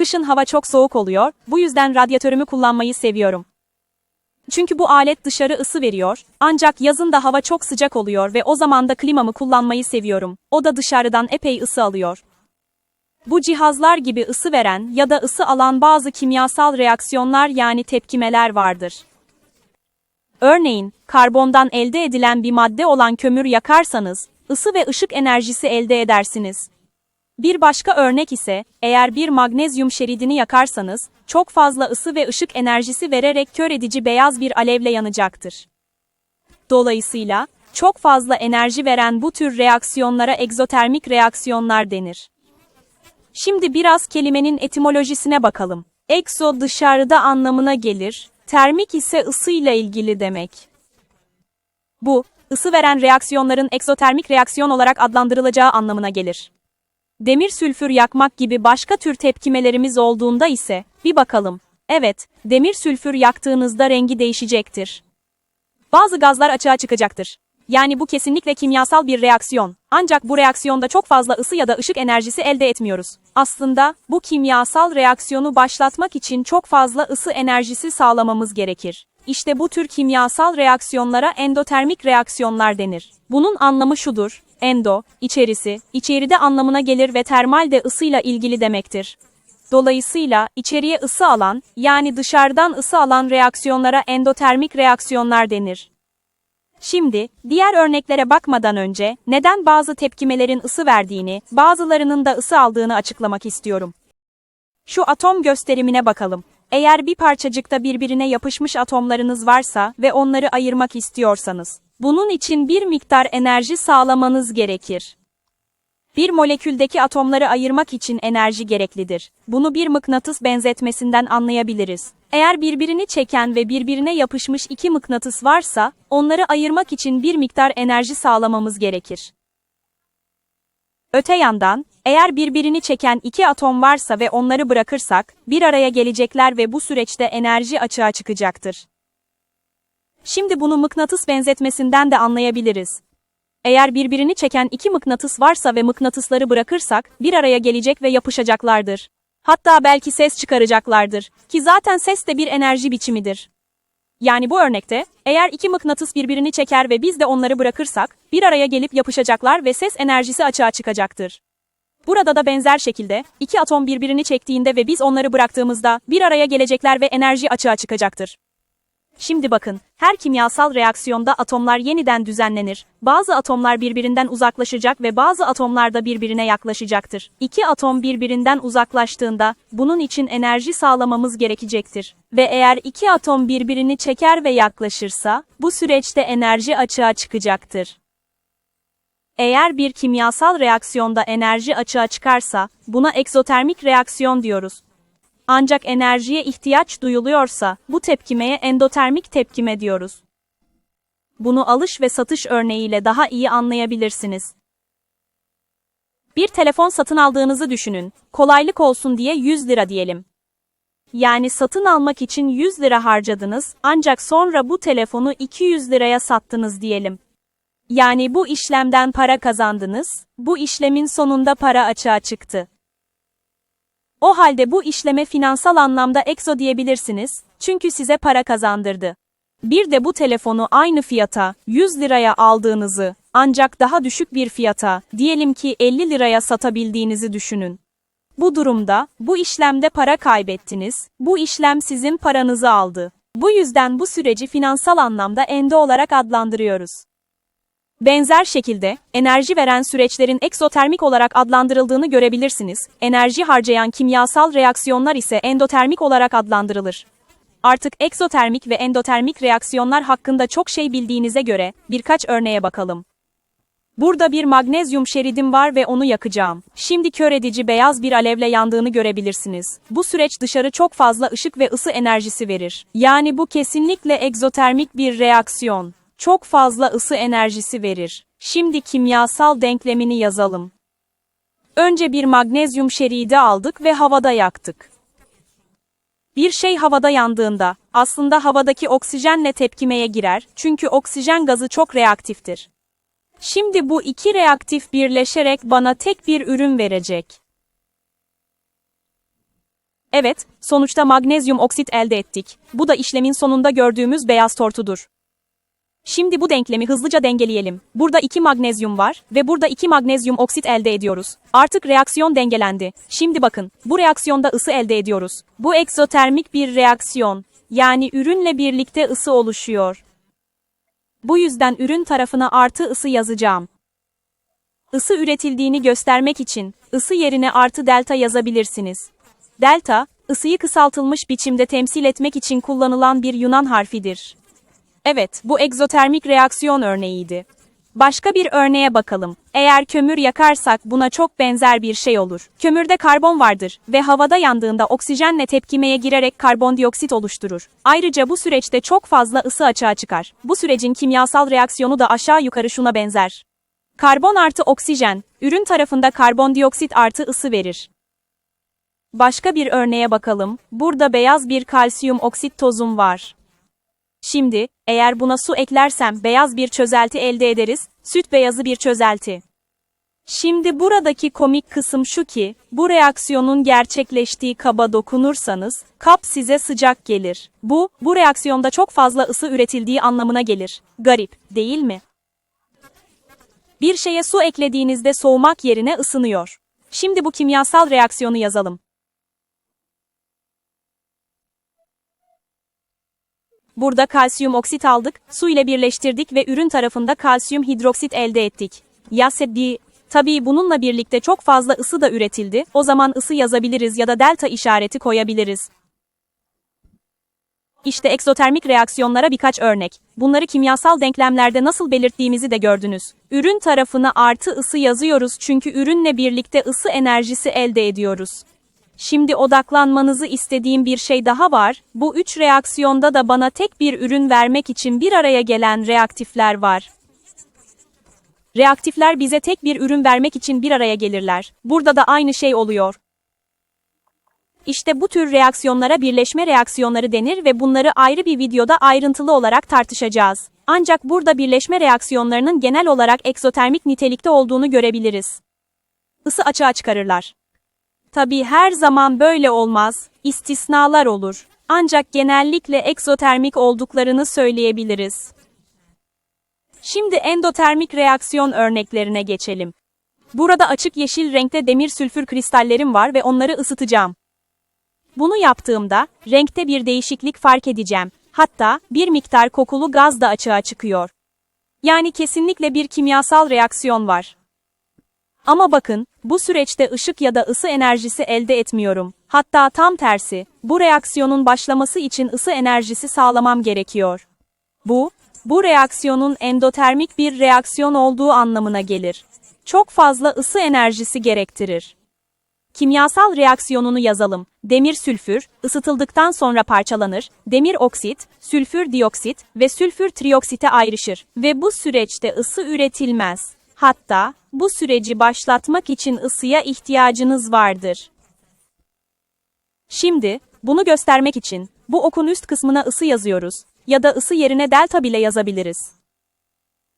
Kışın hava çok soğuk oluyor, bu yüzden radyatörümü kullanmayı seviyorum. Çünkü bu alet dışarı ısı veriyor, ancak yazın da hava çok sıcak oluyor ve o zaman da klimamı kullanmayı seviyorum. O da dışarıdan epey ısı alıyor. Bu cihazlar gibi ısı veren ya da ısı alan bazı kimyasal reaksiyonlar yani tepkimeler vardır. Örneğin, karbondan elde edilen bir madde olan kömür yakarsanız, ısı ve ışık enerjisi elde edersiniz. Bir başka örnek ise, eğer bir magnezyum şeridini yakarsanız, çok fazla ısı ve ışık enerjisi vererek kör edici beyaz bir alevle yanacaktır. Dolayısıyla, çok fazla enerji veren bu tür reaksiyonlara egzotermik reaksiyonlar denir. Şimdi biraz kelimenin etimolojisine bakalım. Exo dışarıda anlamına gelir, termik ise ısıyla ilgili demek. Bu, ısı veren reaksiyonların egzotermik reaksiyon olarak adlandırılacağı anlamına gelir. Demir sülfür yakmak gibi başka tür tepkimelerimiz olduğunda ise, bir bakalım. Evet, demir sülfür yaktığınızda rengi değişecektir. Bazı gazlar açığa çıkacaktır. Yani bu kesinlikle kimyasal bir reaksiyon. Ancak bu reaksiyonda çok fazla ısı ya da ışık enerjisi elde etmiyoruz. Aslında bu kimyasal reaksiyonu başlatmak için çok fazla ısı enerjisi sağlamamız gerekir. İşte bu tür kimyasal reaksiyonlara endotermik reaksiyonlar denir. Bunun anlamı şudur. Endo, içerisi, içeride anlamına gelir ve termal de ısıyla ilgili demektir. Dolayısıyla içeriye ısı alan, yani dışarıdan ısı alan reaksiyonlara endotermik reaksiyonlar denir. Şimdi, diğer örneklere bakmadan önce, neden bazı tepkimelerin ısı verdiğini, bazılarının da ısı aldığını açıklamak istiyorum. Şu atom gösterimine bakalım. Eğer bir parçacıkta birbirine yapışmış atomlarınız varsa ve onları ayırmak istiyorsanız, bunun için bir miktar enerji sağlamanız gerekir. Bir moleküldeki atomları ayırmak için enerji gereklidir. Bunu bir mıknatıs benzetmesinden anlayabiliriz. Eğer birbirini çeken ve birbirine yapışmış iki mıknatıs varsa, onları ayırmak için bir miktar enerji sağlamamız gerekir. Öte yandan, eğer birbirini çeken iki atom varsa ve onları bırakırsak, bir araya gelecekler ve bu süreçte enerji açığa çıkacaktır. Şimdi bunu mıknatıs benzetmesinden de anlayabiliriz. Eğer birbirini çeken iki mıknatıs varsa ve mıknatısları bırakırsak, bir araya gelecek ve yapışacaklardır. Hatta belki ses çıkaracaklardır, ki zaten ses de bir enerji biçimidir. Yani bu örnekte, eğer iki mıknatıs birbirini çeker ve biz de onları bırakırsak, bir araya gelip yapışacaklar ve ses enerjisi açığa çıkacaktır. Burada da benzer şekilde, iki atom birbirini çektiğinde ve biz onları bıraktığımızda, bir araya gelecekler ve enerji açığa çıkacaktır. Şimdi bakın, her kimyasal reaksiyonda atomlar yeniden düzenlenir. Bazı atomlar birbirinden uzaklaşacak ve bazı atomlar da birbirine yaklaşacaktır. İki atom birbirinden uzaklaştığında, bunun için enerji sağlamamız gerekecektir. Ve eğer iki atom birbirini çeker ve yaklaşırsa, bu süreçte enerji açığa çıkacaktır. Eğer bir kimyasal reaksiyonda enerji açığa çıkarsa, buna egzotermik reaksiyon diyoruz. Ancak enerjiye ihtiyaç duyuluyorsa, bu tepkimeye endotermik tepkime diyoruz. Bunu alış ve satış örneğiyle daha iyi anlayabilirsiniz. Bir telefon satın aldığınızı düşünün. Kolaylık olsun diye 100 lira diyelim. Yani satın almak için 100 lira harcadınız, ancak sonra bu telefonu 200 liraya sattınız diyelim. Yani bu işlemden para kazandınız, bu işlemin sonunda para açığa çıktı. O halde bu işleme finansal anlamda EXO diyebilirsiniz, çünkü size para kazandırdı. Bir de bu telefonu aynı fiyata, 100 liraya aldığınızı, ancak daha düşük bir fiyata, diyelim ki 50 liraya satabildiğinizi düşünün. Bu durumda, bu işlemde para kaybettiniz, bu işlem sizin paranızı aldı. Bu yüzden bu süreci finansal anlamda endo olarak adlandırıyoruz. Benzer şekilde, enerji veren süreçlerin egzotermik olarak adlandırıldığını görebilirsiniz. Enerji harcayan kimyasal reaksiyonlar ise endotermik olarak adlandırılır. Artık egzotermik ve endotermik reaksiyonlar hakkında çok şey bildiğinize göre birkaç örneğe bakalım. Burada bir magnezyum şeridim var ve onu yakacağım. Şimdi kör edici beyaz bir alevle yandığını görebilirsiniz. Bu süreç dışarı çok fazla ışık ve ısı enerjisi verir. Yani bu kesinlikle egzotermik bir reaksiyon çok fazla ısı enerjisi verir. Şimdi kimyasal denklemini yazalım. Önce bir magnezyum şeridi aldık ve havada yaktık. Bir şey havada yandığında, aslında havadaki oksijenle tepkimeye girer, çünkü oksijen gazı çok reaktiftir. Şimdi bu iki reaktif birleşerek bana tek bir ürün verecek. Evet, sonuçta magnezyum oksit elde ettik. Bu da işlemin sonunda gördüğümüz beyaz tortudur. Şimdi bu denklemi hızlıca dengeleyelim. Burada 2 magnezyum var ve burada 2 magnezyum oksit elde ediyoruz. Artık reaksiyon dengelendi. Şimdi bakın, bu reaksiyonda ısı elde ediyoruz. Bu egzotermik bir reaksiyon. Yani ürünle birlikte ısı oluşuyor. Bu yüzden ürün tarafına artı ısı yazacağım. Isı üretildiğini göstermek için ısı yerine artı delta yazabilirsiniz. Delta, ısıyı kısaltılmış biçimde temsil etmek için kullanılan bir Yunan harfidir. Evet, bu egzotermik reaksiyon örneğiydi. Başka bir örneğe bakalım. Eğer kömür yakarsak buna çok benzer bir şey olur. Kömürde karbon vardır ve havada yandığında oksijenle tepkimeye girerek karbondioksit oluşturur. Ayrıca bu süreçte çok fazla ısı açığa çıkar. Bu sürecin kimyasal reaksiyonu da aşağı yukarı şuna benzer. Karbon artı oksijen, ürün tarafında karbondioksit artı ısı verir. Başka bir örneğe bakalım. Burada beyaz bir kalsiyum oksit tozum var. Şimdi, eğer buna su eklersem beyaz bir çözelti elde ederiz, süt beyazı bir çözelti. Şimdi buradaki komik kısım şu ki, bu reaksiyonun gerçekleştiği kaba dokunursanız, kap size sıcak gelir. Bu, bu reaksiyonda çok fazla ısı üretildiği anlamına gelir. Garip, değil mi? Bir şeye su eklediğinizde soğumak yerine ısınıyor. Şimdi bu kimyasal reaksiyonu yazalım. Burada kalsiyum oksit aldık, su ile birleştirdik ve ürün tarafında kalsiyum hidroksit elde ettik. Yaseddi. Tabii bununla birlikte çok fazla ısı da üretildi, o zaman ısı yazabiliriz ya da delta işareti koyabiliriz. İşte egzotermik reaksiyonlara birkaç örnek. Bunları kimyasal denklemlerde nasıl belirttiğimizi de gördünüz. Ürün tarafına artı ısı yazıyoruz çünkü ürünle birlikte ısı enerjisi elde ediyoruz. Şimdi odaklanmanızı istediğim bir şey daha var. Bu üç reaksiyonda da bana tek bir ürün vermek için bir araya gelen reaktifler var. Reaktifler bize tek bir ürün vermek için bir araya gelirler. Burada da aynı şey oluyor. İşte bu tür reaksiyonlara birleşme reaksiyonları denir ve bunları ayrı bir videoda ayrıntılı olarak tartışacağız. Ancak burada birleşme reaksiyonlarının genel olarak egzotermik nitelikte olduğunu görebiliriz. Isı açığa çıkarırlar. Tabi her zaman böyle olmaz, istisnalar olur. Ancak genellikle egzotermik olduklarını söyleyebiliriz. Şimdi endotermik reaksiyon örneklerine geçelim. Burada açık yeşil renkte demir sülfür kristallerim var ve onları ısıtacağım. Bunu yaptığımda renkte bir değişiklik fark edeceğim. Hatta bir miktar kokulu gaz da açığa çıkıyor. Yani kesinlikle bir kimyasal reaksiyon var. Ama bakın, bu süreçte ışık ya da ısı enerjisi elde etmiyorum. Hatta tam tersi, bu reaksiyonun başlaması için ısı enerjisi sağlamam gerekiyor. Bu, bu reaksiyonun endotermik bir reaksiyon olduğu anlamına gelir. Çok fazla ısı enerjisi gerektirir. Kimyasal reaksiyonunu yazalım. Demir sülfür, ısıtıldıktan sonra parçalanır, demir oksit, sülfür dioksit ve sülfür trioksite ayrışır ve bu süreçte ısı üretilmez. Hatta, bu süreci başlatmak için ısıya ihtiyacınız vardır. Şimdi, bunu göstermek için, bu okun üst kısmına ısı yazıyoruz ya da ısı yerine delta bile yazabiliriz.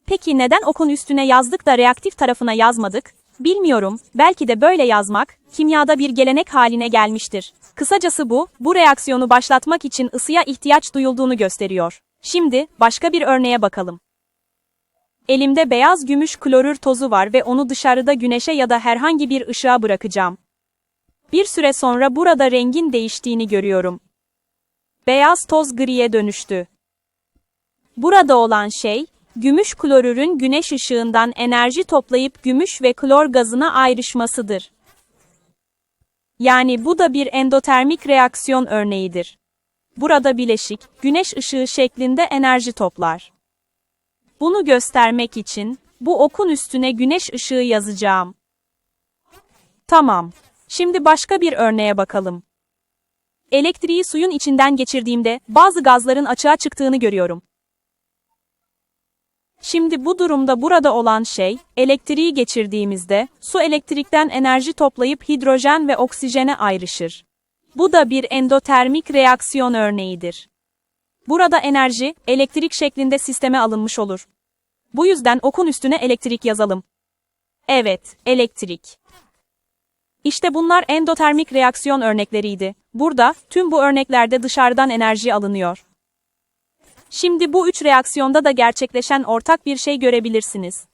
Peki neden okun üstüne yazdık da reaktif tarafına yazmadık? Bilmiyorum, belki de böyle yazmak, kimyada bir gelenek haline gelmiştir. Kısacası bu, bu reaksiyonu başlatmak için ısıya ihtiyaç duyulduğunu gösteriyor. Şimdi, başka bir örneğe bakalım. Elimde beyaz gümüş klorür tozu var ve onu dışarıda güneşe ya da herhangi bir ışığa bırakacağım. Bir süre sonra burada rengin değiştiğini görüyorum. Beyaz toz griye dönüştü. Burada olan şey, gümüş klorürün güneş ışığından enerji toplayıp gümüş ve klor gazına ayrışmasıdır. Yani bu da bir endotermik reaksiyon örneğidir. Burada bileşik, güneş ışığı şeklinde enerji toplar. Bunu göstermek için, bu okun üstüne güneş ışığı yazacağım. Tamam. Şimdi başka bir örneğe bakalım. Elektriği suyun içinden geçirdiğimde, bazı gazların açığa çıktığını görüyorum. Şimdi bu durumda burada olan şey, elektriği geçirdiğimizde, su elektrikten enerji toplayıp hidrojen ve oksijene ayrışır. Bu da bir endotermik reaksiyon örneğidir. Burada enerji, elektrik şeklinde sisteme alınmış olur. Bu yüzden okun üstüne elektrik yazalım. Evet, elektrik. İşte bunlar endotermik reaksiyon örnekleriydi. Burada, tüm bu örneklerde dışarıdan enerji alınıyor. Şimdi bu üç reaksiyonda da gerçekleşen ortak bir şey görebilirsiniz.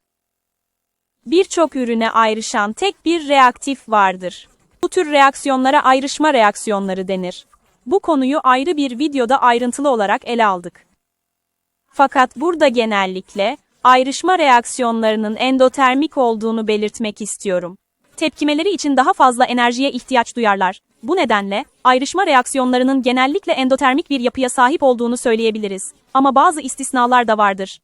Birçok ürüne ayrışan tek bir reaktif vardır. Bu tür reaksiyonlara ayrışma reaksiyonları denir. Bu konuyu ayrı bir videoda ayrıntılı olarak ele aldık. Fakat burada genellikle ayrışma reaksiyonlarının endotermik olduğunu belirtmek istiyorum. Tepkimeleri için daha fazla enerjiye ihtiyaç duyarlar. Bu nedenle ayrışma reaksiyonlarının genellikle endotermik bir yapıya sahip olduğunu söyleyebiliriz. Ama bazı istisnalar da vardır.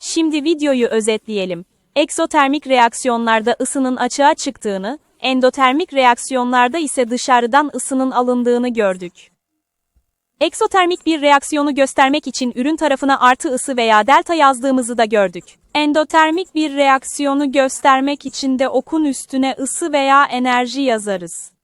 Şimdi videoyu özetleyelim. Eksotermik reaksiyonlarda ısının açığa çıktığını, endotermik reaksiyonlarda ise dışarıdan ısının alındığını gördük. Eksotermik bir reaksiyonu göstermek için ürün tarafına artı ısı veya delta yazdığımızı da gördük. Endotermik bir reaksiyonu göstermek için de okun üstüne ısı veya enerji yazarız.